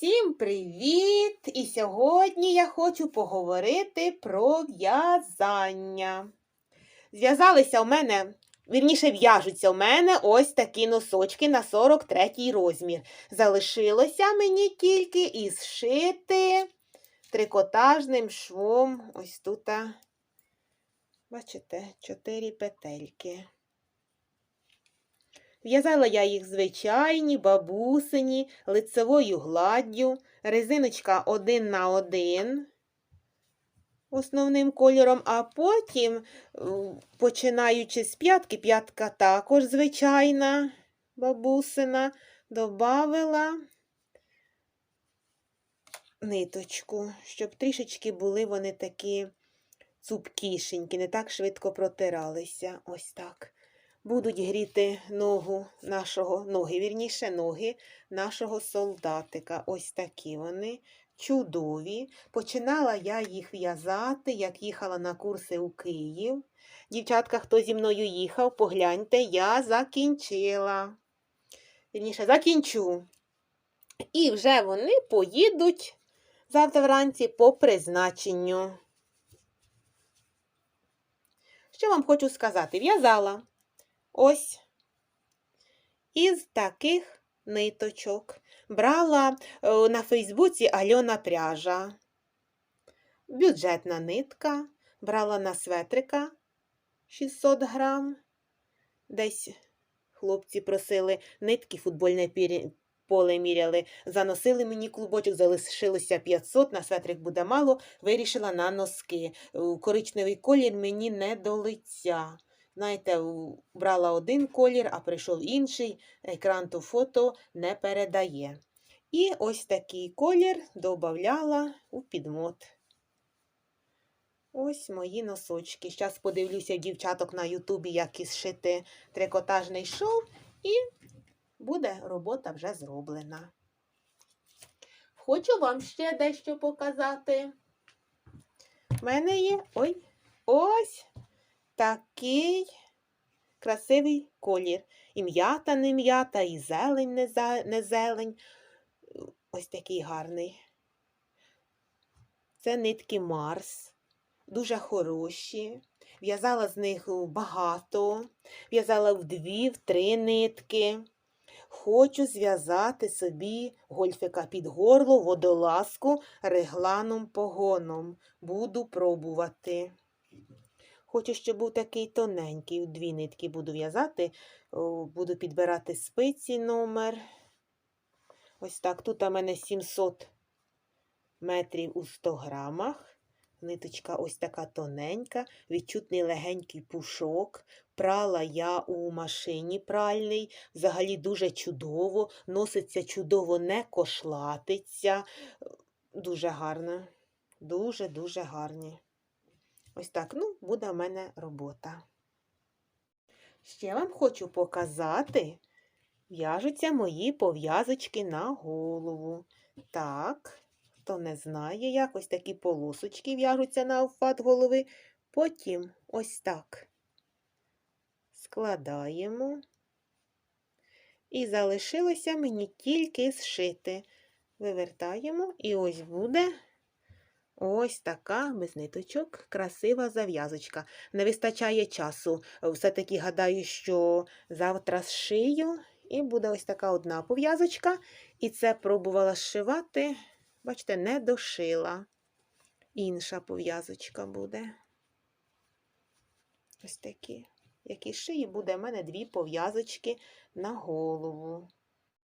Всім привіт! І сьогодні я хочу поговорити про в'язання. Зв'язалися у мене, вірніше, в'яжуться у мене ось такі носочки на 43 розмір. Залишилося мені тільки і зшити трикотажним швом. Ось тут, бачите, 4 петельки. В'язала я їх звичайні, бабусині, лицевою гладдю, резиночка один на один основним кольором, а потім, е, починаючи з п'ятки, п'ятка також звичайна бабусина, добавила ниточку, щоб трішечки були вони такі цупкішенькі, не так швидко протиралися. Ось так будуть гріти ногу нашого, ноги, вірніше, ноги нашого солдатика. Ось такі вони чудові. Починала я їх в'язати, як їхала на курси у Київ. Дівчатка, хто зі мною їхав, погляньте, я закінчила. Вірніше, закінчу. І вже вони поїдуть завтра вранці по призначенню. Що вам хочу сказати? В'язала ось із таких ниточок. Брала е, на Фейсбуці Альона пряжа. Бюджетна нитка. Брала на светрика 600 грам. Десь хлопці просили нитки, футбольне поле міряли. Заносили мені клубочок, залишилося 500, на светрик буде мало, вирішила на носки. Е, Коричневий колір мені не до лиця. Знаєте, брала один колір, а прийшов інший, екран то фото не передає. І ось такий колір додавала у підмот. Ось мої носочки. Зараз подивлюся дівчаток на Ютубі, як із шити трикотажний шов, і буде робота вже зроблена. Хочу вам ще дещо показати. У мене є ой, ось такий красивий колір. І м'ята не м'ята, і зелень не, за- не зелень. Ось такий гарний. Це нитки Марс. Дуже хороші. В'язала з них багато. В'язала в дві, в три нитки. Хочу зв'язати собі гольфика під горло, водолазку регланом погоном. Буду пробувати. Хочу, щоб був такий тоненький. Дві нитки буду в'язати. Буду підбирати спиці номер. Ось так. Тут у мене 700 метрів у 100 грамах. Ниточка ось така тоненька, відчутний легенький пушок. Прала я у машині пральний. Взагалі дуже чудово. Носиться чудово, не кошлатиться. Дуже гарно. Дуже-дуже гарні. Ось так, ну, буде в мене робота. Ще вам хочу показати, в'яжуться мої пов'язочки на голову. Так, хто не знає, як ось такі полосочки в'яжуться на обхват голови. Потім ось так складаємо. І залишилося мені тільки зшити. Вивертаємо, і ось буде Ось така без ниточок красива зав'язочка. Не вистачає часу. Все-таки гадаю, що завтра зшию, і буде ось така одна пов'язочка. І це пробувала зшивати, бачите, не дошила. Інша пов'язочка буде. Ось такі. Які шиї буде в мене дві пов'язочки на голову.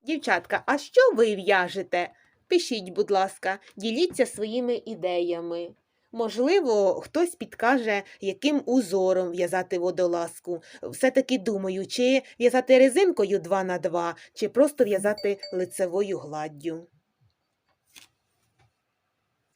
Дівчатка, а що ви в'яжете? Пишіть, будь ласка, діліться своїми ідеями. Можливо, хтось підкаже, яким узором в'язати водолазку. Все-таки думаю, чи в'язати резинкою 2 на 2 чи просто в'язати лицевою гладдю.